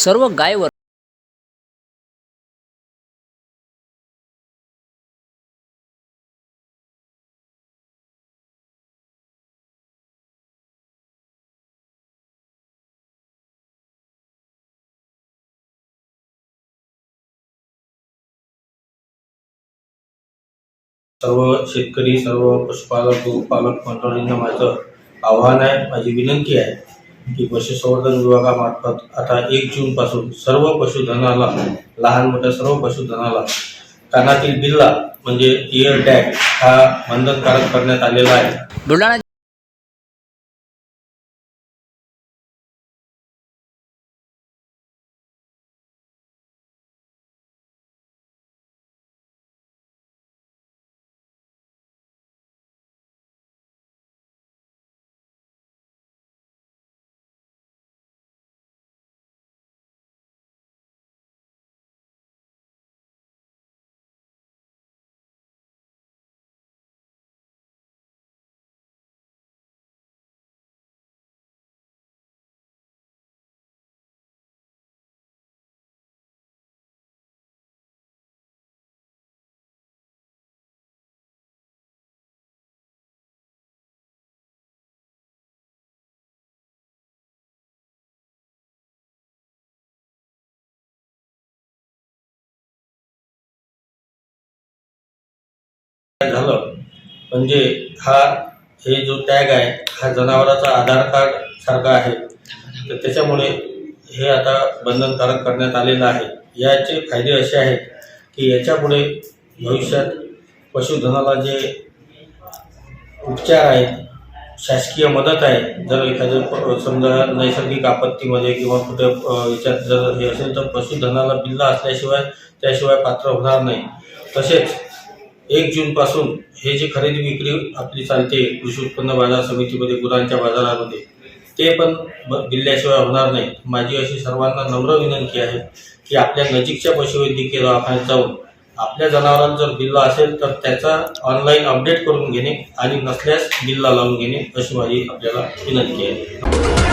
सर्व गायवर सर्व शेतकरी सर्व पशुपालक गोपालक मंडळींना माझं आव्हान आहे माझी विनंती आहे. की पशुसंवर्धन विभागामार्फत आता एक जूनपासून सर्व पशुधनाला लहान मोठ्या सर्व पशुधनाला कानातील बिल्ला म्हणजे इयर टॅग हा बंधनकारक करण्यात आलेला आहे. बुलढाणा झालं. म्हणजे हा हे जो टॅग आहे हा जनावराचा आधार कार्ड सारखा आहे. तर त्याच्यामुळे हे आता बंधनकारक करण्यात आलेलं आहे. याचे फायदे असे आहेत की याच्यापुढे भविष्यात पशुधनाला जे उपचार आहेत शासकीय मदत आहे जर एखादं प- समजा नैसर्गिक आपत्तीमध्ये किंवा कुठे याच्यात जर हे असेल तर पशुधनाला बिल्ला असल्याशिवाय त्याशिवाय पात्र होणार नाही. तसेच एक जूनपासून हे जे खरेदी विक्री आपली चालते कृषी उत्पन्न बाजार समितीमध्ये गुरांच्या बाजारामध्ये ते पण ब- बिल्ल्याशिवाय होणार नाही. माझी अशी सर्वांना नम्र विनंती आहे की आपल्या नजीकच्या पशुवैद्यकीय दवाखान्यात जाऊन आपल्या जनावरांना जर बिल्ला असेल तर त्याचा ऑनलाईन अपडेट करून घेणे आणि नसल्यास बिल्ला लावून घेणे अशी माझी आपल्याला विनंती आहे.